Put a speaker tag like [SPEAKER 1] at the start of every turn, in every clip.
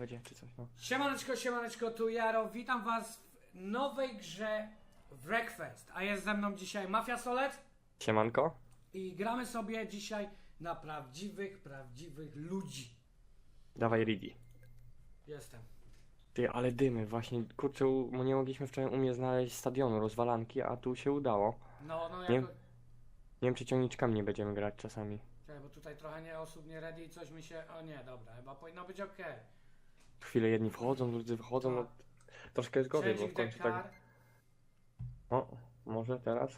[SPEAKER 1] będzie, czy coś, no.
[SPEAKER 2] Siemaneczko, siemaneczko, tu Jaro. Witam was w nowej grze Breakfast. A jest ze mną dzisiaj Mafia Solec
[SPEAKER 1] Siemanko?
[SPEAKER 2] i gramy sobie dzisiaj na prawdziwych, prawdziwych ludzi.
[SPEAKER 1] Dawaj Ridi.
[SPEAKER 2] Jestem.
[SPEAKER 1] Ty, ale dymy, właśnie, kurczę, u- nie mogliśmy wczoraj u mnie znaleźć stadionu, rozwalanki, a tu się udało.
[SPEAKER 2] No, no
[SPEAKER 1] Nie?
[SPEAKER 2] jako...
[SPEAKER 1] Nie wiem, czy ciągniczkami nie będziemy grać czasami.
[SPEAKER 2] Czekaj, bo tutaj trochę nie osób nie ready i coś mi się... O nie, dobra, chyba powinno być ok.
[SPEAKER 1] Chwilę jedni wchodzą, drudzy wychodzą, no troszkę jest gorzej, bo w końcu tak... O, może teraz?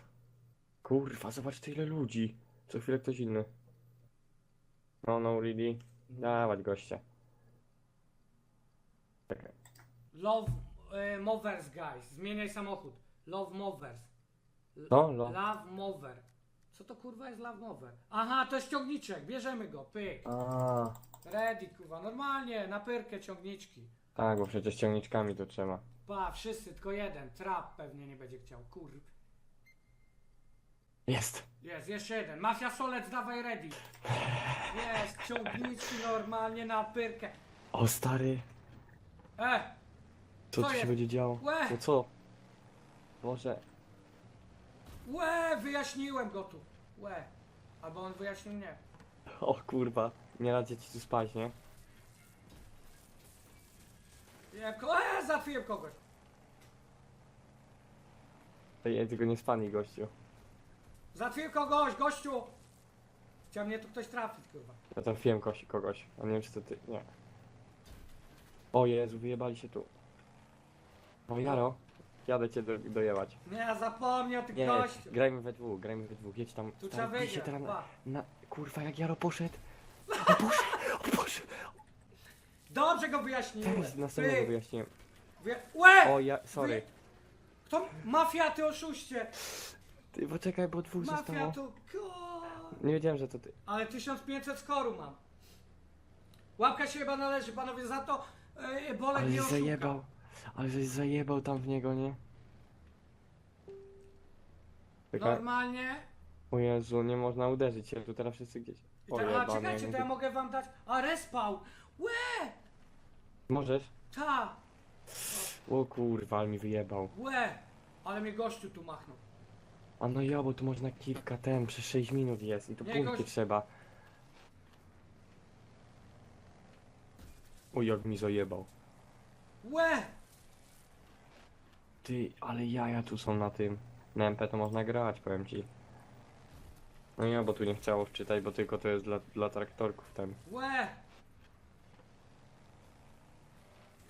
[SPEAKER 1] Kurwa, zobacz ile ludzi. Co chwilę ktoś inny. No, no, Ridi. Dawać goście. Czekaj.
[SPEAKER 2] Love y, Movers, guys. Zmieniaj samochód. Love Movers. L-
[SPEAKER 1] No, lo-
[SPEAKER 2] Love Mover. Co to kurwa jest Love Mover? Aha, to jest ciągniczek, bierzemy go, pyk.
[SPEAKER 1] A,
[SPEAKER 2] Ready, kurwa, normalnie, na pyrkę ciągniczki.
[SPEAKER 1] tak, bo przecież ciągniczkami to trzeba.
[SPEAKER 2] Pa, wszyscy, tylko jeden. Trap pewnie nie będzie chciał, kurw.
[SPEAKER 1] Jest!
[SPEAKER 2] Jest, jeszcze jeden. Mafia Solec, dawaj ready. Jest, ciągniczki normalnie na pyrkę.
[SPEAKER 1] O stary,
[SPEAKER 2] E,
[SPEAKER 1] co
[SPEAKER 2] Co
[SPEAKER 1] tu się
[SPEAKER 2] jest?
[SPEAKER 1] będzie działo?
[SPEAKER 2] Łe!
[SPEAKER 1] No co? Boże,
[SPEAKER 2] łe, wyjaśniłem go tu. Łe. Albo on wyjaśnił mnie.
[SPEAKER 1] o kurwa, nie radzie ci tu spać, nie?
[SPEAKER 2] Ja, ko- e, załatwiłem kogoś.
[SPEAKER 1] Ej, ej, tylko nie spani gościu.
[SPEAKER 2] Załatwiłem kogoś, gościu. Chciał mnie tu ktoś trafić, kurwa.
[SPEAKER 1] Ja trafiłem kosi kogoś, a nie wiem czy to ty, nie. O Jezu, wyjebali się tu. O Jaro, jadę cię do, dojebać.
[SPEAKER 2] Nie, ja zapomniał ty
[SPEAKER 1] Nie,
[SPEAKER 2] gościu.
[SPEAKER 1] grajmy we dwóch, grajmy we dwóch, jedź tam.
[SPEAKER 2] Tu trzeba
[SPEAKER 1] bij
[SPEAKER 2] wyjść.
[SPEAKER 1] się teraz na, na, kurwa jak Jaro poszedł. O Boże, o Boże.
[SPEAKER 2] Dobrze go wyjaśniłem.
[SPEAKER 1] Teraz następnego
[SPEAKER 2] Pyk.
[SPEAKER 1] wyjaśniłem.
[SPEAKER 2] Wyja- Łe!
[SPEAKER 1] O ja, sorry.
[SPEAKER 2] Kto? Mafia, ty oszuście!
[SPEAKER 1] Ty, poczekaj, bo dwóch
[SPEAKER 2] Mafia
[SPEAKER 1] zostało.
[SPEAKER 2] tu, ko...
[SPEAKER 1] Nie wiedziałem, że to ty.
[SPEAKER 2] Ale 1500 skoru mam. Łapka się chyba należy, panowie, za to yy, Bolek
[SPEAKER 1] Ale
[SPEAKER 2] nie oszuka.
[SPEAKER 1] zajebał. Ale żeś zajebał tam w niego, nie? Czekaj.
[SPEAKER 2] Normalnie.
[SPEAKER 1] O Jezu, nie można uderzyć się, tu teraz wszyscy gdzieś.
[SPEAKER 2] A
[SPEAKER 1] jebany,
[SPEAKER 2] czekajcie, to ja mogę wam dać... A, respał! Łe!
[SPEAKER 1] Możesz?
[SPEAKER 2] Ta!
[SPEAKER 1] O kurwa, ale mi wyjebał.
[SPEAKER 2] Łe! Ale mnie gościu tu machnął.
[SPEAKER 1] A no ja, bo tu można kilka ten, przez 6 minut jest i tu
[SPEAKER 2] Nie,
[SPEAKER 1] punkty
[SPEAKER 2] gość-
[SPEAKER 1] trzeba. O jak mi zajebał.
[SPEAKER 2] Łe!
[SPEAKER 1] Ty, ale jaja tu są na tym. Na MP to można grać, powiem ci. No ja, bo tu nie chciało wczytać, bo tylko to jest dla, dla traktorków ten.
[SPEAKER 2] Łe!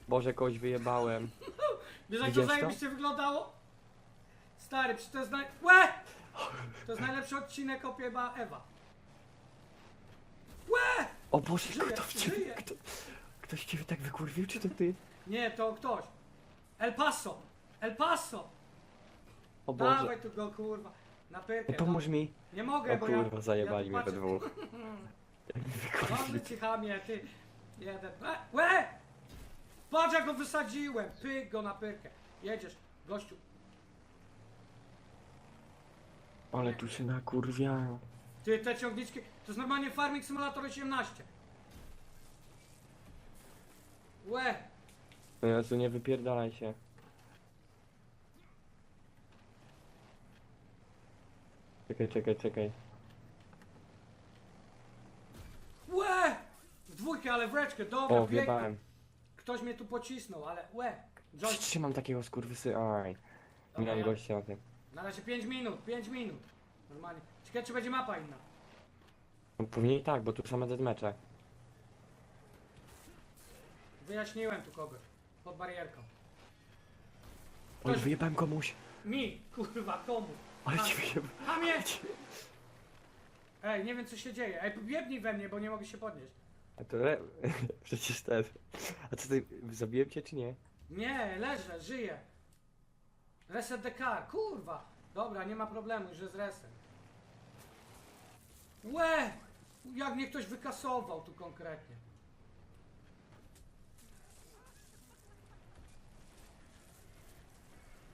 [SPEAKER 1] Boże, kogoś wyjebałem.
[SPEAKER 2] Wiesz jak to
[SPEAKER 1] Widziałeś to?
[SPEAKER 2] zajebiście wyglądało? Stary, przecież to jest naj... Łe! To jest najlepszy odcinek opieba Ewa. Łe!
[SPEAKER 1] O Boże,
[SPEAKER 2] Żyje,
[SPEAKER 1] kto w ciebie,
[SPEAKER 2] żyje.
[SPEAKER 1] kto, ktoś ciebie tak wykurwił, czy to ty?
[SPEAKER 2] Nie, to ktoś. El Paso! El Paso!
[SPEAKER 1] O Boże.
[SPEAKER 2] Dawaj tu go, kurwa. Na pyrkę.
[SPEAKER 1] Ej, pomóż
[SPEAKER 2] no.
[SPEAKER 1] mi.
[SPEAKER 2] Nie mogę,
[SPEAKER 1] O
[SPEAKER 2] bo
[SPEAKER 1] kurwa,
[SPEAKER 2] ja...
[SPEAKER 1] zajebali
[SPEAKER 2] ja
[SPEAKER 1] mnie we
[SPEAKER 2] patrzę-
[SPEAKER 1] dwóch. Jak
[SPEAKER 2] ci chamie, ty. Jeden. Łe! Łe! Patrz jak go wysadziłem. Pyk go na pyrkę. Jedziesz, gościu.
[SPEAKER 1] Ale tu się nakurwiają.
[SPEAKER 2] Ty, te ciągniczki, to jest normalnie Farming Simulator 18. Łe!
[SPEAKER 1] No Jezu, nie wypierdalaj się. Czekaj, czekaj, czekaj.
[SPEAKER 2] Łe! W dwójkę, ale w reczkę, dobra,
[SPEAKER 1] O, wjebałem.
[SPEAKER 2] Ktoś mnie tu pocisnął, ale łe. Joystick.
[SPEAKER 1] Trzymam takiego skurwysy. Aj. Miałem gościa na tym.
[SPEAKER 2] Na razie 5 minut, 5 minut. Normalnie. Ciekawe czy będzie mapa inna.
[SPEAKER 1] No, pewnie i tak, bo tu same deadmecze.
[SPEAKER 2] Wyjaśniłem tu kogoś. Pod barierką.
[SPEAKER 1] Oj,
[SPEAKER 2] Ktoś-
[SPEAKER 1] wyjebałem komuś.
[SPEAKER 2] Mi, kurwa, komu?
[SPEAKER 1] Ale
[SPEAKER 2] A-
[SPEAKER 1] ci wyjebałem.
[SPEAKER 2] Hamie! Ej, nie wiem co się dzieje. Ej, jebnij we mnie, bo nie mogę się podnieść.
[SPEAKER 1] A to re... Przecież ten. A co ty, zabiłem cię czy nie?
[SPEAKER 2] Nie, leżę, żyję. Reset the car, kurwa. Dobra, nie ma problemu, już jest reset. Łe! Jak mnie ktoś wykasował tu konkretnie.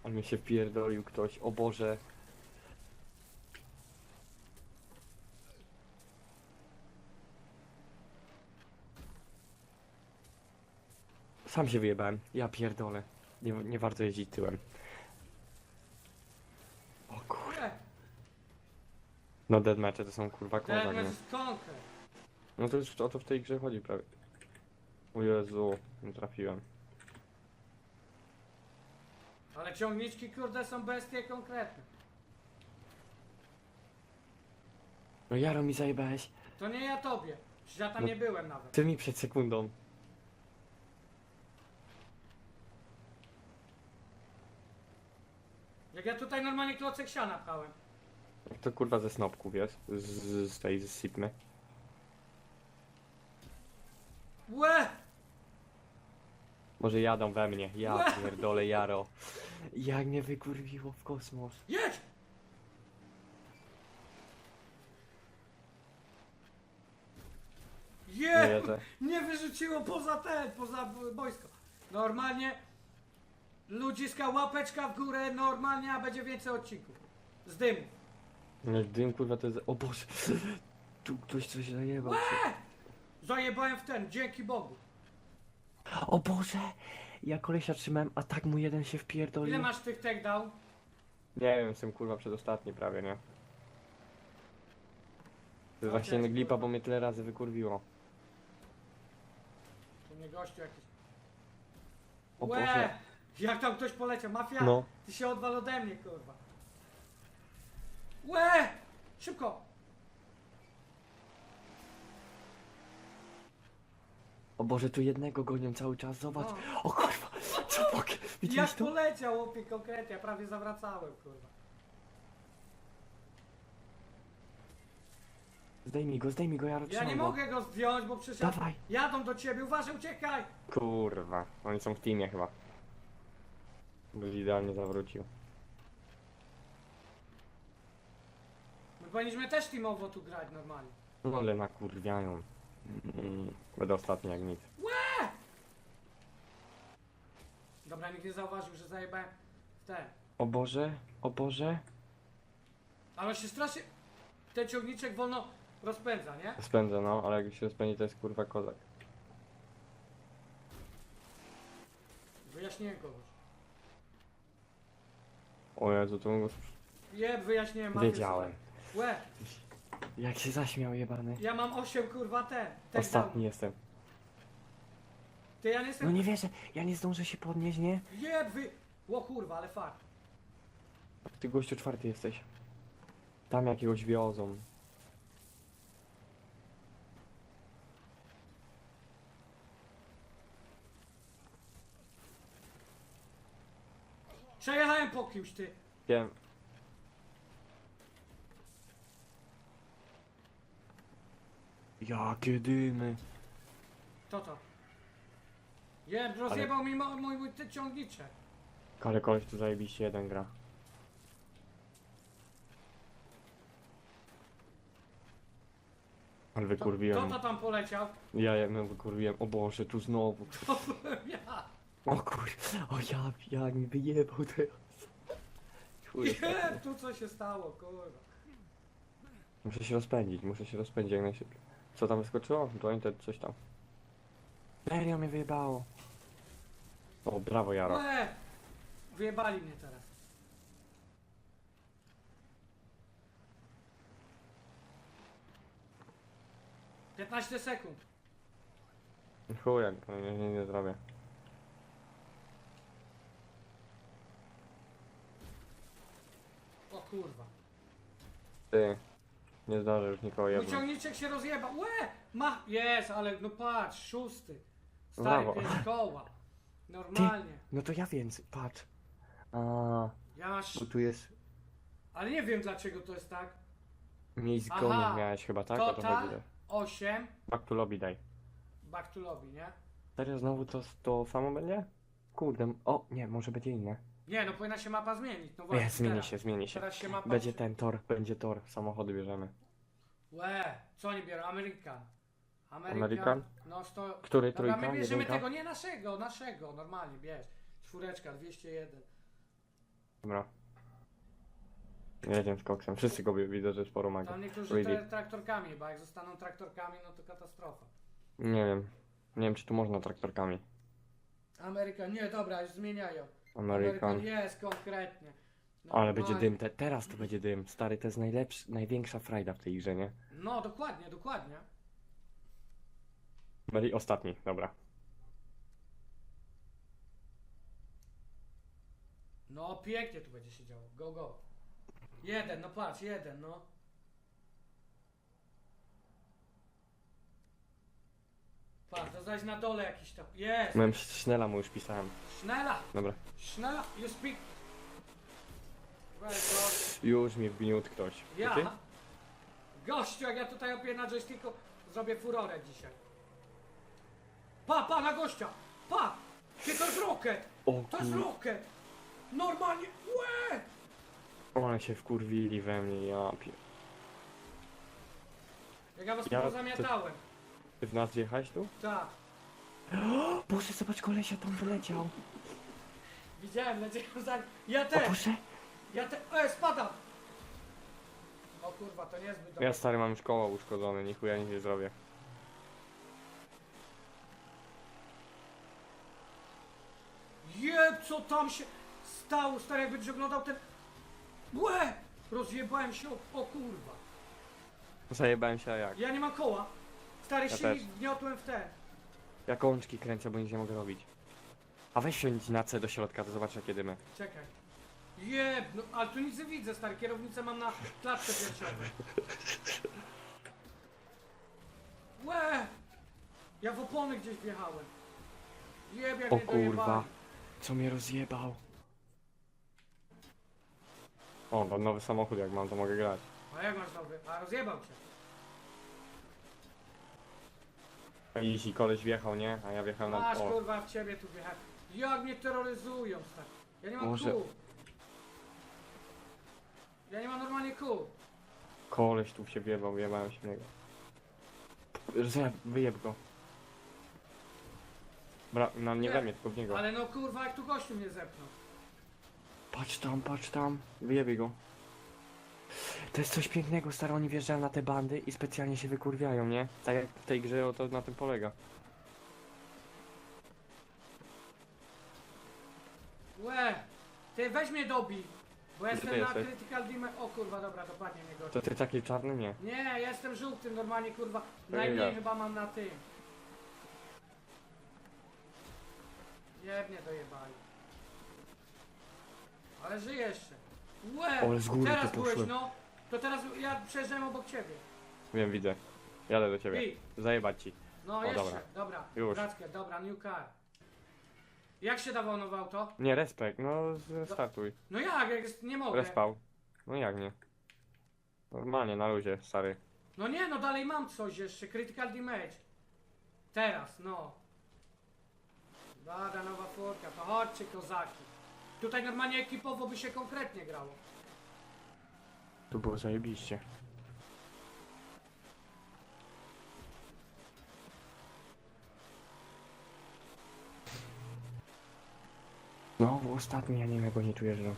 [SPEAKER 1] On mnie się wpierdolił ktoś, o Boże. Sam się wyjebałem. Ja pierdolę. Nie, nie warto jeździć tyłem. O kur...
[SPEAKER 2] Kurde,
[SPEAKER 1] No deadmatche to są kurwa kozak, nie? No to już o to w tej grze chodzi prawie. O Jezu, nie trafiłem.
[SPEAKER 2] Ale ciągniczki, kurde, są bestie konkretne.
[SPEAKER 1] No Jaro mi zajebałeś.
[SPEAKER 2] To nie ja tobie. Przecież ja tam
[SPEAKER 1] No.
[SPEAKER 2] nie byłem nawet.
[SPEAKER 1] Ty mi przed sekundą.
[SPEAKER 2] Jak ja tutaj normalnie klocek siana pchałem.
[SPEAKER 1] Jak to kurwa ze snopków jest? Z, z tej, z Sipmy.
[SPEAKER 2] Łe!
[SPEAKER 1] Może jadą we mnie. Ja pierdolę Jaro. Jak mnie wykurwiło w kosmos.
[SPEAKER 2] Jedź!
[SPEAKER 1] Nie.
[SPEAKER 2] Nie wyrzuciło poza ten, poza b- boisko. Normalnie ludziska łapeczka w górę, normalnie, a będzie więcej odcinków. Z dymu.
[SPEAKER 1] No dym kurwa to jest... O Boże. Tu ktoś coś zajebał.
[SPEAKER 2] Zajebałem w ten, dzięki Bogu.
[SPEAKER 1] O Boże! Ja kolesia trzymałem, a tak mu jeden się wpierdolił.
[SPEAKER 2] Ile masz tych takedown?
[SPEAKER 1] Nie wiem, jestem kurwa przedostatni prawie, nie? To jest właśnie
[SPEAKER 2] ciężko,
[SPEAKER 1] glipa,
[SPEAKER 2] kurwa.
[SPEAKER 1] bo mnie tyle razy wykurwiło.
[SPEAKER 2] To nie gościu jakiś.
[SPEAKER 1] O
[SPEAKER 2] Łe!
[SPEAKER 1] Boże.
[SPEAKER 2] Jak tam ktoś poleciał? Mafia!
[SPEAKER 1] No.
[SPEAKER 2] Ty się odwal ode mnie, kurwa. Łe! Szybko!
[SPEAKER 1] O Boże, tu jednego gonią cały czas, zobacz.
[SPEAKER 2] No.
[SPEAKER 1] O kurwa, co bok? Widziałeś
[SPEAKER 2] Jak
[SPEAKER 1] to?
[SPEAKER 2] poleciał, opie, konkretnie, ja prawie zawracałem, kurwa.
[SPEAKER 1] Zdejmij go, zdejmij go, ja
[SPEAKER 2] Ja nie mogę go zdjąć, bo przecież
[SPEAKER 1] Dawaj.
[SPEAKER 2] jadą do ciebie, uważaj, uciekaj!
[SPEAKER 1] Kurwa, oni są w teamie chyba. By idealnie zawrócił.
[SPEAKER 2] My powinniśmy też teamowo tu grać normalnie.
[SPEAKER 1] No ale nakurwiają. Mm, Będę ostatni jak nic.
[SPEAKER 2] Dobra, nikt nie zauważył, że zajebałem w ten.
[SPEAKER 1] O Boże, o Boże.
[SPEAKER 2] Ale on się strasznie... Ten ciągniczek wolno rozpędza, nie?
[SPEAKER 1] Spędzę no, ale jak się rozpędzi to jest kurwa kozak.
[SPEAKER 2] Wyjaśniłem kogoś.
[SPEAKER 1] O Jezu, to mógł...
[SPEAKER 2] Jeb, wyjaśniłem
[SPEAKER 1] Wiedziałem.
[SPEAKER 2] Łe,
[SPEAKER 1] Jak się zaśmiał jebany.
[SPEAKER 2] ja mam 8 kurwa ten. ten
[SPEAKER 1] Ostatni jestem.
[SPEAKER 2] Ty, ja nie jestem...
[SPEAKER 1] No nie wierzę, ja nie zdążę się podnieść, nie?
[SPEAKER 2] Jeb, wy... O kurwa, ale fakt.
[SPEAKER 1] Ty gościu czwarty jesteś. Tam jakiegoś wiozą.
[SPEAKER 2] Przejechałem po kimś, ty.
[SPEAKER 1] Wiem. Jakie dymy.
[SPEAKER 2] To to. Jeb, rozjebał mi mo- mój, mój ty ciągniczek.
[SPEAKER 1] Ale koleś tu zajebiście jeden gra. Ale
[SPEAKER 2] To,
[SPEAKER 1] wykurwiłem.
[SPEAKER 2] to, to tam poleciał.
[SPEAKER 1] Ja jedną wykurwiłem. O Boże, tu znowu.
[SPEAKER 2] To byłem ja.
[SPEAKER 1] O kur... O ja, ja mi wyjebał teraz. Chuj,
[SPEAKER 2] Jeb, tu co się stało, kurwa.
[SPEAKER 1] Muszę się rozpędzić, muszę się rozpędzić jak najszybciej. Co tam wyskoczyło? Jointed, coś tam. Serio mnie wyjebało. O, brawo Jaro.
[SPEAKER 2] Łe! Wyjebali mnie teraz. Piętnaście sekund.
[SPEAKER 1] Chujak, no nie, nie, nie zrobię.
[SPEAKER 2] Kurwa.
[SPEAKER 1] Ty, nie zdążę już nikogo
[SPEAKER 2] Mój
[SPEAKER 1] jebnąć.
[SPEAKER 2] ciągniczek się rozjebał. Łe! Ma... Jest, ale no patrz, szósty. Stary,
[SPEAKER 1] Brawo.
[SPEAKER 2] pięć koła. Normalnie.
[SPEAKER 1] No to ja więcej, patrz. A,
[SPEAKER 2] Ja masz...
[SPEAKER 1] bo tu jest
[SPEAKER 2] Ale nie wiem dlaczego to jest tak.
[SPEAKER 1] miejsc
[SPEAKER 2] Aha,
[SPEAKER 1] miałeś chyba, tak? O to
[SPEAKER 2] Total
[SPEAKER 1] chodzi.
[SPEAKER 2] 8.
[SPEAKER 1] Back to lobby daj.
[SPEAKER 2] Back to lobby, nie?
[SPEAKER 1] Serio znowu to, to samo będzie? Kurde, o nie, może będzie inne.
[SPEAKER 2] Nie, no powinna się mapa zmienić. No właśnie,
[SPEAKER 1] Nie, zmieni
[SPEAKER 2] teraz.
[SPEAKER 1] się, zmieni się.
[SPEAKER 2] Teraz się mapa...
[SPEAKER 1] Będzie ten tor, będzie tor, samochody bierzemy.
[SPEAKER 2] Łe, co oni biorą? American.
[SPEAKER 1] American?
[SPEAKER 2] No sto...
[SPEAKER 1] Który,
[SPEAKER 2] Dobra,
[SPEAKER 1] trójka,
[SPEAKER 2] my bierzemy
[SPEAKER 1] jedynka?
[SPEAKER 2] tego, nie naszego, naszego, normalnie, bierz. Czwóreczka, 201.
[SPEAKER 1] Dobra. Jedziemy z koksem, wszyscy go wi- widzę, że sporo ma.
[SPEAKER 2] Tam niektórzy
[SPEAKER 1] Really?
[SPEAKER 2] tra traktorkami, bo jak zostaną traktorkami, no to katastrofa.
[SPEAKER 1] Nie wiem. Nie wiem, czy tu można traktorkami.
[SPEAKER 2] Amerykan, nie, dobra, już zmieniają.
[SPEAKER 1] American.
[SPEAKER 2] jest konkretnie.
[SPEAKER 1] Ale będzie
[SPEAKER 2] Normalnie.
[SPEAKER 1] dym, te, teraz to będzie dym. Stary, to jest najlepszy, największa frajda w tej grze, nie?
[SPEAKER 2] No, dokładnie, dokładnie.
[SPEAKER 1] Byli ostatni, dobra.
[SPEAKER 2] No, pięknie tu będzie się działo. Go, go. Jeden, no patrz, jeden, no. Zaś na dole jakiś tam. Jest!
[SPEAKER 1] Miałem Schnella mu już pisałem.
[SPEAKER 2] Schnella!
[SPEAKER 1] Dobra.
[SPEAKER 2] Schnella, you speak.
[SPEAKER 1] Już mnie wgniótł ktoś.
[SPEAKER 2] Ja?
[SPEAKER 1] Wiecie?
[SPEAKER 2] Gościu, jak ja tutaj opię na joysticku, zrobię furorę dzisiaj. Pa, pa, na gościa! Pa! Ty, to jest rocket!
[SPEAKER 1] O
[SPEAKER 2] To jest
[SPEAKER 1] kur...
[SPEAKER 2] rocket! Normalnie, łe!
[SPEAKER 1] One się wkurwili we mnie, ja pier...
[SPEAKER 2] Jak ja was
[SPEAKER 1] Ja-
[SPEAKER 2] pozamiatałem.
[SPEAKER 1] Ty w nas wjechałeś tu?
[SPEAKER 2] Tak.
[SPEAKER 1] Boże, zobacz, kolesia tam wyleciał.
[SPEAKER 2] Widziałem, leciałem za... Ja
[SPEAKER 1] O
[SPEAKER 2] też!
[SPEAKER 1] Boże!
[SPEAKER 2] Ja te... E, spadam! O kurwa, to niezbyt dobre.
[SPEAKER 1] Ja stary mam już koło uszkodzone, ni chuja nic nie zrobię.
[SPEAKER 2] Jeb, co tam się stało, stary, jakby oglądał ten... Łe! Rozjebałem się, o, o kurwa.
[SPEAKER 1] Zajebałem się, a jak?
[SPEAKER 2] Ja nie mam koła. Stary,
[SPEAKER 1] Ja
[SPEAKER 2] silnik wgniotłem w ten.
[SPEAKER 1] Ja kołączki kręcę, bo nic nie mogę robić. A weź wsiądź na C do środka, to zobacz jakie dymy.
[SPEAKER 2] Czekaj. Jeb, no ale tu nic nie widzę, stary. Kierownicę mam na klatce piersiowej. Łe! Ja w opony gdzieś wjechałem. Jeb, jak
[SPEAKER 1] O
[SPEAKER 2] mnie
[SPEAKER 1] kurwa.
[SPEAKER 2] dojebali.
[SPEAKER 1] Co mnie rozjebał? O, mam nowy samochód, jak mam, to mogę grać.
[SPEAKER 2] A jak masz dobry? A rozjebał cię.
[SPEAKER 1] I jeśli koleś wjechał, nie? A ja wjechałem na...
[SPEAKER 2] Masz
[SPEAKER 1] O,
[SPEAKER 2] kurwa w ciebie tu wjechać. Jak mnie terroryzują, stary. Ja nie mam
[SPEAKER 1] Może-
[SPEAKER 2] kół. Ja nie mam normalnie kół.
[SPEAKER 1] koleś tu się wjebał, wjebałem się w niego. Zjeb, wyjeb go. Bra, no nie
[SPEAKER 2] Nie,
[SPEAKER 1] we mnie, tylko w niego.
[SPEAKER 2] Ale no kurwa, jak tu gościu mnie zepnął.
[SPEAKER 1] Patrz tam, patrz tam. Wyjebie go. To jest coś pięknego, stary, oni wjeżdżają na te bandy i specjalnie się wykurwiają, nie? Tak jak w tej grze, o to na tym polega.
[SPEAKER 2] Łe! Ty weź mnie dobij. Bo ja
[SPEAKER 1] Gdzie
[SPEAKER 2] jestem na
[SPEAKER 1] jesteś?
[SPEAKER 2] critical damage. O kurwa, dobra, dopadnie mnie gościu.
[SPEAKER 1] To ty taki czarny? Nie.
[SPEAKER 2] Nie, ja jestem żółtym, normalnie kurwa.
[SPEAKER 1] To
[SPEAKER 2] Najmniej
[SPEAKER 1] ja.
[SPEAKER 2] chyba mam na tym. Jebnie dojebali. Ale żyję jeszcze. Łe!
[SPEAKER 1] Ale z góry
[SPEAKER 2] teraz
[SPEAKER 1] tu
[SPEAKER 2] byłeś, no. To teraz ja przejeżdżałem obok ciebie.
[SPEAKER 1] Wiem, widzę. Jadę do ciebie.
[SPEAKER 2] I,
[SPEAKER 1] Zajebać ci.
[SPEAKER 2] no
[SPEAKER 1] O,
[SPEAKER 2] jeszcze,
[SPEAKER 1] dobra.
[SPEAKER 2] dobra.
[SPEAKER 1] Już.
[SPEAKER 2] Wrackę, dobra, new car. Jak się dawało nowe auto?
[SPEAKER 1] Nie, respekt, no startuj.
[SPEAKER 2] No jak, jak jest, nie mogę.
[SPEAKER 1] Respał. No jak nie? Normalnie, na luzie, stary.
[SPEAKER 2] No nie, no dalej mam coś jeszcze, critical damage. Teraz, no. Bada nowa furka, to chodźcie kozaki. Tutaj normalnie ekipowo by się konkretnie grało.
[SPEAKER 1] Tu było zajebiście. No, ostatni, ja nie wiem, jak oni tu jeżdżą.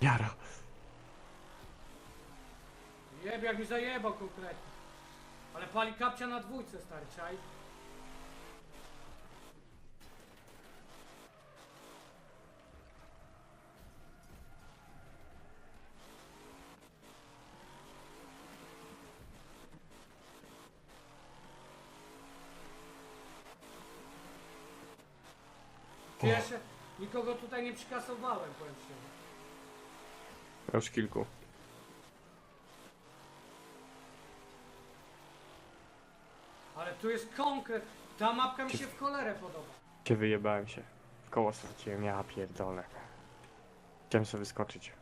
[SPEAKER 1] Jara.
[SPEAKER 2] Jeb, jak mi zajebał konkretnie. Ale pali kapcia na dwójce, stary, czaj. Jeszcze nikogo tutaj nie przykasowałem, powiem szczerze.
[SPEAKER 1] Już kilku.
[SPEAKER 2] Ale tu jest konkret. Ta mapka mi się w cholerę podoba.
[SPEAKER 1] Cię wyjebałem się. W koło straciłem, ja pierdolę. Chciałem sobie wyskoczyć.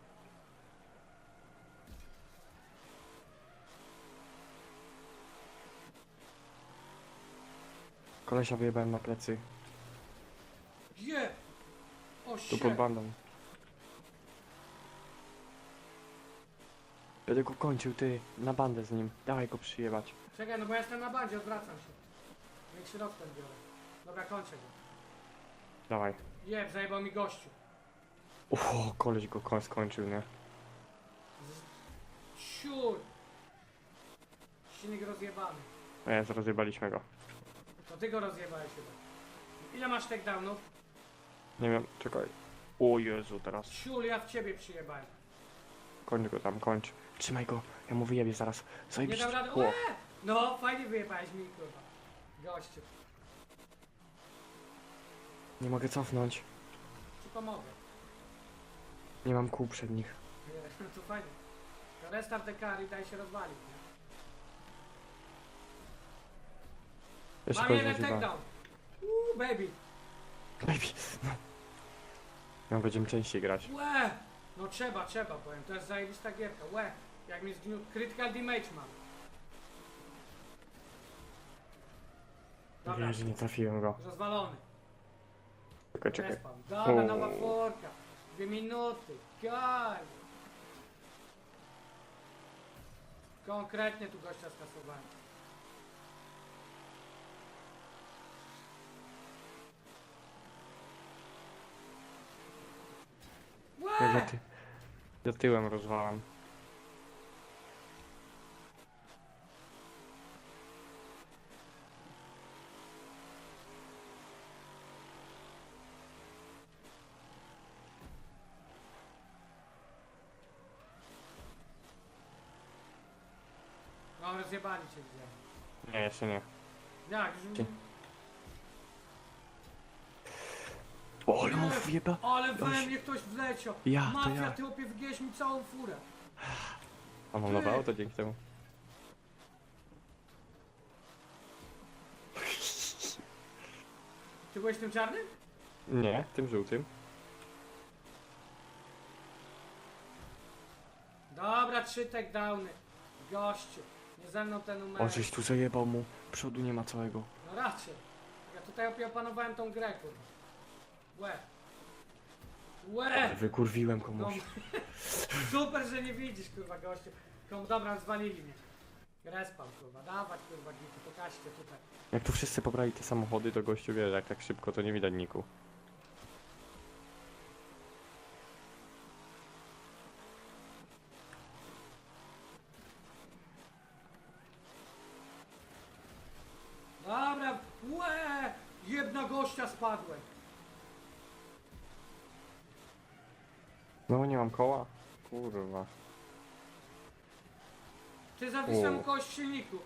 [SPEAKER 1] Kolesia wyjebałem na plecy.
[SPEAKER 2] O
[SPEAKER 1] Tu
[SPEAKER 2] shit.
[SPEAKER 1] pod bandą. Będę go kończył, ty. Na bandę z nim. Dawaj go przyjebać.
[SPEAKER 2] Czekaj, no bo ja jestem na bandzie, odwracam się. Większy rozpęd biorę. Dobra, kończę go.
[SPEAKER 1] Dawaj.
[SPEAKER 2] Jeb, zajebał mi gościu.
[SPEAKER 1] O, koleś go ko- skończył, nie?
[SPEAKER 2] Siur. Silnik rozjebany.
[SPEAKER 1] E, rozjebaliśmy go.
[SPEAKER 2] To ty go rozjebałeś chyba. Ile masz takedownów?
[SPEAKER 1] Nie wiem, czekaj. O Jezu, teraz.
[SPEAKER 2] Siul, ja w ciebie przyjebałem.
[SPEAKER 1] Kończ go tam, kończ. Trzymaj go, ja mu wyjebię zaraz.
[SPEAKER 2] Nie
[SPEAKER 1] Zajebiście.
[SPEAKER 2] dam rady.
[SPEAKER 1] O,
[SPEAKER 2] Łe! No, fajnie wyjebałeś mi, kurwa. Gościu.
[SPEAKER 1] nie mogę cofnąć.
[SPEAKER 2] Ci pomogę.
[SPEAKER 1] Nie mam kół przednich.
[SPEAKER 2] Nie, No to fajnie. To restart the car i daj się rozwalić. Nie?
[SPEAKER 1] Jeszcze
[SPEAKER 2] Mam
[SPEAKER 1] kogoś
[SPEAKER 2] jeden takedown. Uuu, baby.
[SPEAKER 1] Baby, no. No, będziemy częściej grać.
[SPEAKER 2] Łe! No trzeba, trzeba, powiem. To jest zajebista gierka. Łe! Jak mi zgniótł. Critical damage mam. Dobra,
[SPEAKER 1] Wiesz, że nie trafiłem go.
[SPEAKER 2] rozwalony.
[SPEAKER 1] Czekaj, czekaj.
[SPEAKER 2] Respawn. Dobra,
[SPEAKER 1] O.
[SPEAKER 2] nowa forka. Dwie minuty. Kaj. Konkretnie tu gościa skasowałem.
[SPEAKER 1] Za, ty... za tyłem rozwalam.
[SPEAKER 2] No, rozjebali cię widziałem.
[SPEAKER 1] Nie, jeszcze nie.
[SPEAKER 2] Jak?
[SPEAKER 1] Ty. Ale mu wjeba.
[SPEAKER 2] Ale we
[SPEAKER 1] Gość.
[SPEAKER 2] mnie ktoś wleciał.
[SPEAKER 1] Ja, to
[SPEAKER 2] Mafia,
[SPEAKER 1] ja.
[SPEAKER 2] ty opie wygięłeś mi całą furę.
[SPEAKER 1] A mam nowe auto dzięki temu.
[SPEAKER 2] Ty byłeś tym czarnym?
[SPEAKER 1] Nie, tym żółtym.
[SPEAKER 2] Dobra, trzy takedowny. Gościu. Nie ze mną ten numer.
[SPEAKER 1] O, żeś tu zajebał mu. Przodu nie ma całego.
[SPEAKER 2] No raczej. Ja tutaj opie opanowałem tą grę, kurwa. Łe. Łe!
[SPEAKER 1] Wykurwiłem komuś.
[SPEAKER 2] super, że nie widzisz, kurwa, gościu. Kom, dobra, zwalili mnie. Respawn, kurwa. Dawać, kurwa, gity, pokażcie tutaj.
[SPEAKER 1] Jak tu wszyscy pobrali te samochody, to gościu wie, jak tak szybko to nie widać niku.
[SPEAKER 2] Dobra, łe! Jedna gościa spadłem.
[SPEAKER 1] No nie mam koła. Kurwa.
[SPEAKER 2] Ty zawisłem
[SPEAKER 1] O.
[SPEAKER 2] kość w silniku.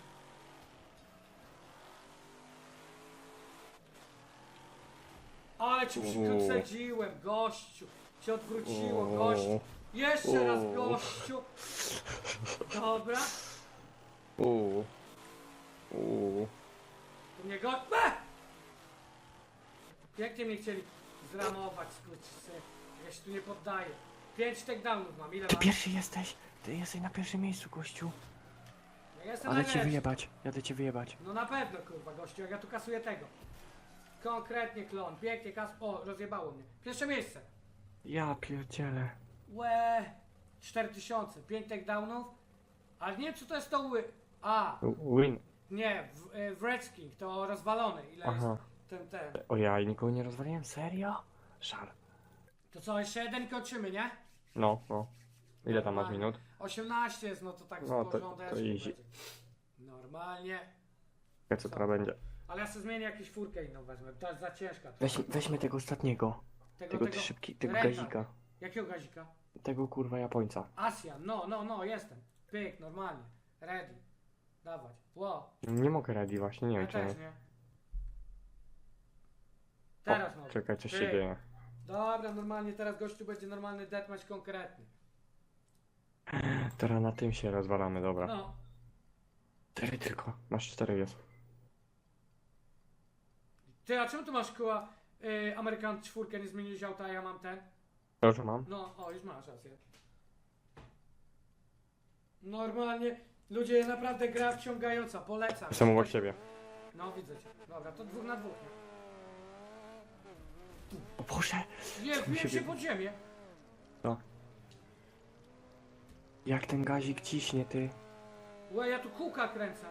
[SPEAKER 2] Ale ci
[SPEAKER 1] O.
[SPEAKER 2] przycedziłem, gościu. Cię odwróciło, gościu. Jeszcze raz, gościu. Dobra.
[SPEAKER 1] Uuu.
[SPEAKER 2] To mnie go... Be! Pięknie mnie chcieli zramować, skurczysy. Ja się tu nie poddaję. Pięć takedownów mam, ile
[SPEAKER 1] Ty
[SPEAKER 2] mam?
[SPEAKER 1] pierwszy jesteś. Ty jesteś na pierwszym miejscu, gościu.
[SPEAKER 2] Ja jestem
[SPEAKER 1] Ale cię
[SPEAKER 2] najlepszy.
[SPEAKER 1] wyjebać. Jadę cię wyjebać.
[SPEAKER 2] No na pewno, kurwa, gościu, jak ja tu kasuję tego. Konkretnie klon, pięknie kas... O, rozjebało mnie. Pierwsze miejsce.
[SPEAKER 1] Ja pierdzielę.
[SPEAKER 2] Łe, 4000, 5 takedownów. Ale nie wiem, co to jest to ły... A,
[SPEAKER 1] Win.
[SPEAKER 2] nie, w, e, w Red King to rozwalony. Ile
[SPEAKER 1] Aha.
[SPEAKER 2] jest ten, ten.
[SPEAKER 1] O ja i nikogo nie rozwaliłem? Serio? Żal.
[SPEAKER 2] To co, jeszcze jeden kończymy, nie?
[SPEAKER 1] No, no. Ile tam masz
[SPEAKER 2] Normalnie.
[SPEAKER 1] minut?
[SPEAKER 2] 18 jest, no to tak
[SPEAKER 1] No, to- to easy.
[SPEAKER 2] będzie. Normalnie.
[SPEAKER 1] Ja co teraz będzie?
[SPEAKER 2] Ale ja sobie zmienię jakąś furkę inną wezmę, to jest za ciężka.
[SPEAKER 1] Weź, weźmy tego ostatniego.
[SPEAKER 2] tego,
[SPEAKER 1] Tego, tego szybki, tego
[SPEAKER 2] Renta.
[SPEAKER 1] gazika.
[SPEAKER 2] Jakiego gazika?
[SPEAKER 1] Tego kurwa Japońca.
[SPEAKER 2] Asia, no, no, no, jestem. Pyk, normalnie. Ready. Dawać. Wow.
[SPEAKER 1] Nie mogę ready właśnie, nie
[SPEAKER 2] Ja
[SPEAKER 1] wiem czemu.
[SPEAKER 2] też nie. Teraz
[SPEAKER 1] O,
[SPEAKER 2] może.
[SPEAKER 1] Czekaj, coś się
[SPEAKER 2] Pyk.
[SPEAKER 1] dzieje.
[SPEAKER 2] Dobra, normalnie teraz gościu będzie normalny deathmatch konkretny.
[SPEAKER 1] Teraz na tym się rozwalamy, dobra.
[SPEAKER 2] No.
[SPEAKER 1] Cztery tylko. Masz cztery jest.
[SPEAKER 2] Ty, a czemu tu masz koła y, Amerykan czwórkę, nie zmieniłeś auta, a ja mam ten?
[SPEAKER 1] Dobrze mam?
[SPEAKER 2] No, o, już masz rację. Normalnie, ludzie, naprawdę gra wciągająca, polecam.
[SPEAKER 1] Jestem obok ciebie.
[SPEAKER 2] No, widzę cię. Dobra, to dwóch na dwóch, nie?
[SPEAKER 1] O Boże!
[SPEAKER 2] Nie,
[SPEAKER 1] Co mi się
[SPEAKER 2] się
[SPEAKER 1] wie-
[SPEAKER 2] pod ziemię.
[SPEAKER 1] Jak ten gazik ciśnie, ty.
[SPEAKER 2] Łe, ja tu kółka kręcę.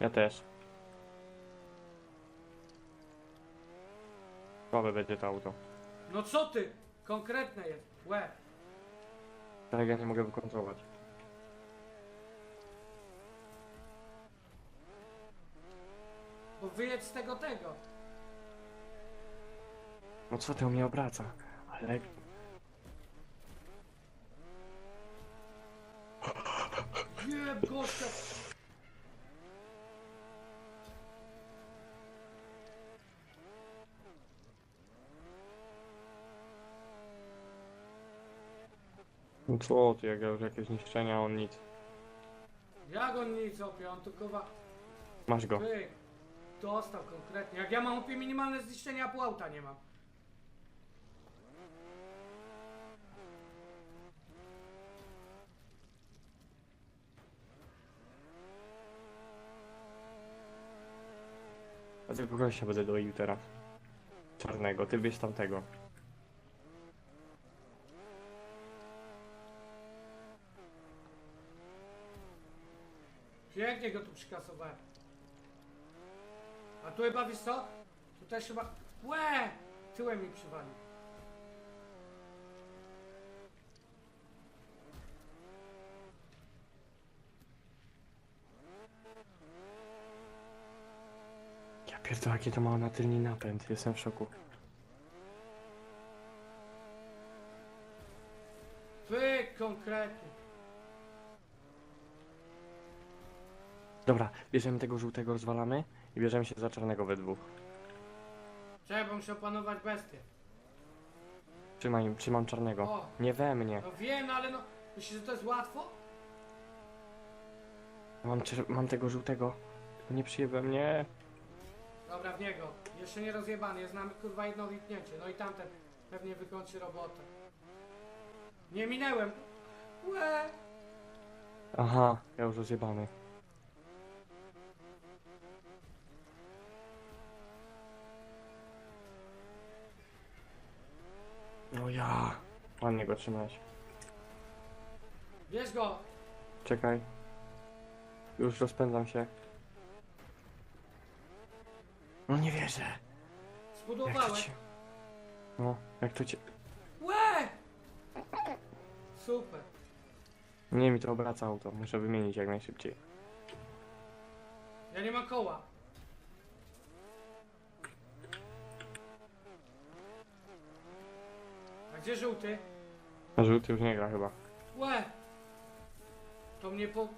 [SPEAKER 1] Ja też. Słabe będzie to auto.
[SPEAKER 2] No co ty? Konkretne jest. Łe.
[SPEAKER 1] Tak ja nie mogę wykontrolować.
[SPEAKER 2] Wyjedź z tego tego.
[SPEAKER 1] No co ty u mnie obraca? Ale...
[SPEAKER 2] Jeb gościa.
[SPEAKER 1] No co ty, jak ja już jakieś zniszczenia, on nic.
[SPEAKER 2] Jak on nic opie, on tu kowa...
[SPEAKER 1] Masz go.
[SPEAKER 2] Pyk. Dostał konkretnie. Jak ja mam opie minimalne zniszczenia, a pół auta nie mam.
[SPEAKER 1] A tylko gościa będę doił teraz. Czarnego, ty bierz tamtego.
[SPEAKER 2] Pięknie go tu przykasowałem. A tu chyba wiesz co? Tu też chyba... Łe! Tyłem mi przywalił.
[SPEAKER 1] Ja pierdolę, jakie to ma na tylny napęd, jestem w szoku.
[SPEAKER 2] Pyk, konkretnie.
[SPEAKER 1] Dobra, bierzemy tego żółtego, rozwalamy i bierzemy się za czarnego we dwóch.
[SPEAKER 2] Czekaj, bo muszę opanować bestię.
[SPEAKER 1] Trzymaj, trzymam czarnego.
[SPEAKER 2] O.
[SPEAKER 1] Nie we mnie.
[SPEAKER 2] No wiem, no ale no... Myślisz, że to jest łatwo?
[SPEAKER 1] Mam, czer- mam tego żółtego. Nie przyjebę mnie.
[SPEAKER 2] Dobra, w niego. Jeszcze nie rozjebany, jest nam kurwa jedno wiknięcie. No i tamten pewnie wykończy robotę. Nie minęłem. Łe!
[SPEAKER 1] Aha, ja już rozjebany. No ja. Ładnie go trzymałeś.
[SPEAKER 2] Bierz go!
[SPEAKER 1] Czekaj. Już rozpędzam się. No nie wierzę. Jak to cię... No, jak to cię...
[SPEAKER 2] Łe! Super.
[SPEAKER 1] Nie mi to obraca auto. Muszę wymienić jak najszybciej.
[SPEAKER 2] Ja nie mam koła. Gdzie żółty?
[SPEAKER 1] A żółty już nie gra chyba.
[SPEAKER 2] Łe! To mnie po...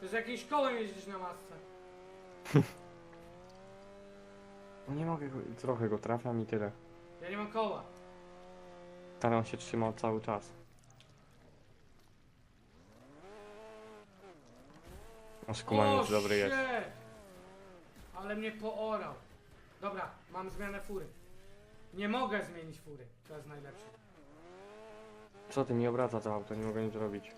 [SPEAKER 2] To z jakimś kołem jeździsz na masce.
[SPEAKER 1] No nie mogę go... Trochę go trafiam i tyle.
[SPEAKER 2] Ja nie mam koła.
[SPEAKER 1] On się trzymał cały czas. Aż kumaniec dobry jest.
[SPEAKER 2] shit! Ale mnie poorał. Dobra, mam zmianę fury. Nie mogę zmienić fury. To jest najlepsze.
[SPEAKER 1] Co ty mi obraca to auto, nie mogę nic zrobić.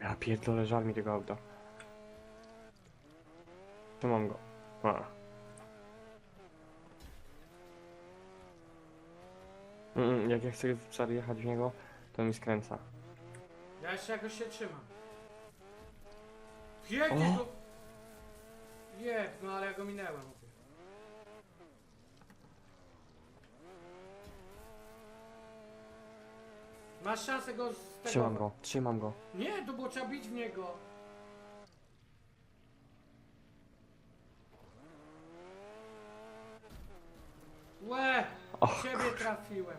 [SPEAKER 1] Ja pierdolę, żal mi tego auta. Tu mam go. A. Mm, jak ja chcę jechać w niego, to mi skręca.
[SPEAKER 2] Ja jeszcze jakoś się trzymam. Pięknie
[SPEAKER 1] O!
[SPEAKER 2] to... Jeb, no ale ja go minęłem. Masz szansę go z tego...
[SPEAKER 1] Trzymam go, trzymam go.
[SPEAKER 2] Nie, to było trzeba bić w niego. Łe!
[SPEAKER 1] Och,
[SPEAKER 2] Ciebie trafiłem.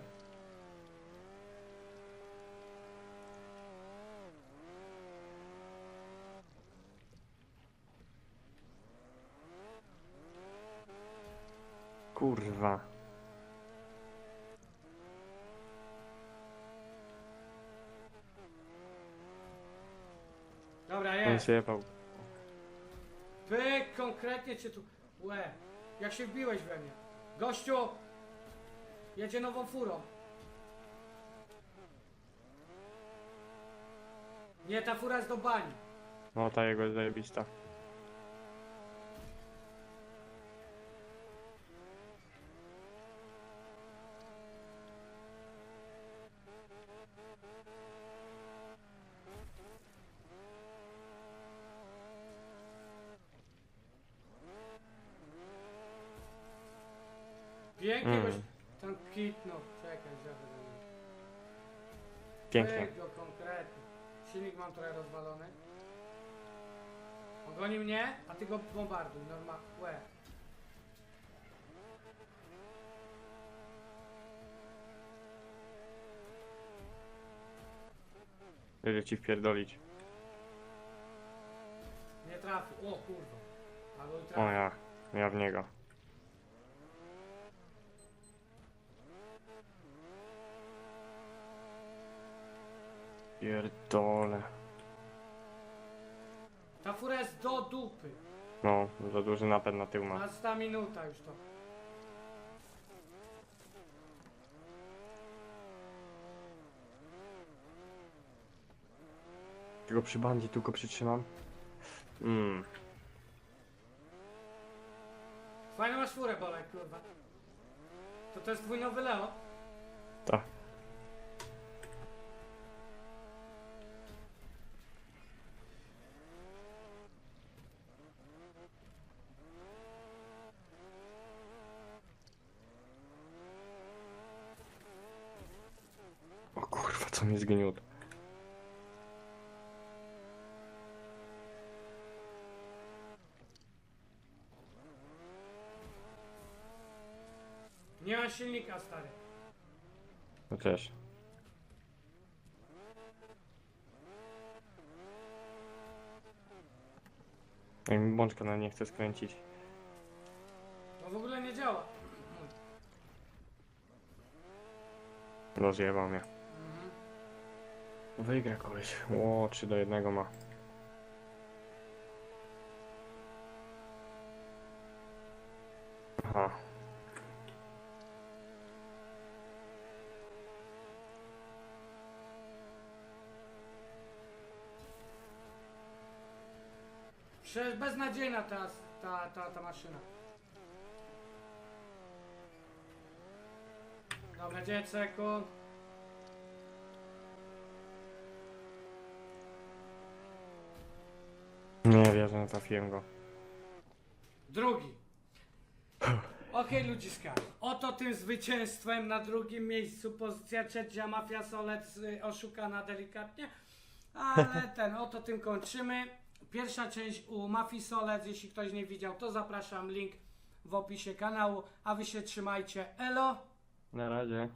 [SPEAKER 1] Kurwa.
[SPEAKER 2] Dobra,
[SPEAKER 1] On
[SPEAKER 2] jest.
[SPEAKER 1] się jebał.
[SPEAKER 2] Pyk, konkretnie cię tu... Łe! Jak się wbiłeś we mnie. Gościu! Jedzie nową furą. Nie, ta fura jest do bani.
[SPEAKER 1] No ta jego jest zajebista.
[SPEAKER 2] Pięknie
[SPEAKER 1] Mm.
[SPEAKER 2] goś tam kitnął. Czekaj, żeby...
[SPEAKER 1] Pięknie.
[SPEAKER 2] Pyk go konkretnie. Silnik mam trochę rozwalony. Ogoni mnie, a ty go bombarduj, normalnie. Łe.
[SPEAKER 1] Będzie ci wpierdolić.
[SPEAKER 2] Nie trafił. O kurwa. Albo i
[SPEAKER 1] O
[SPEAKER 2] trafił.
[SPEAKER 1] ja. Ja w niego. Pierdole.
[SPEAKER 2] Ta fura jest do dupy.
[SPEAKER 1] No, za duży napęd na tył ma.
[SPEAKER 2] Nasta minuta już to.
[SPEAKER 1] Tylko przy bandzie tylko przytrzymam. Mmm.
[SPEAKER 2] Fajną masz furę, Bolek, kurwa. To to jest twój nowy Leo?
[SPEAKER 1] Tak. O kurwa, co mnie zgniótł.
[SPEAKER 2] Nie ma silnika, stary.
[SPEAKER 1] No też. Jak mi bączka na nie chce skręcić.
[SPEAKER 2] To w ogóle nie działa.
[SPEAKER 1] Rozjebał mnie. Wygra koleś. Ło, 3 do 1 ma. Aha.
[SPEAKER 2] Prze- beznadziejna ta, ta, ta, ta maszyna. Dobra, 9 sekund.
[SPEAKER 1] Wierzę, nie trafiłem go.
[SPEAKER 2] Drugi. Okej, ludziska. Oto tym zwycięstwem na drugim miejscu pozycja trzecia Mafia Solec y, oszukana delikatnie. Ale ten, oto tym kończymy. Pierwsza część u Mafii Solec. Jeśli ktoś nie widział, to zapraszam. Link w opisie kanału. A wy się trzymajcie. Elo!
[SPEAKER 1] Na razie.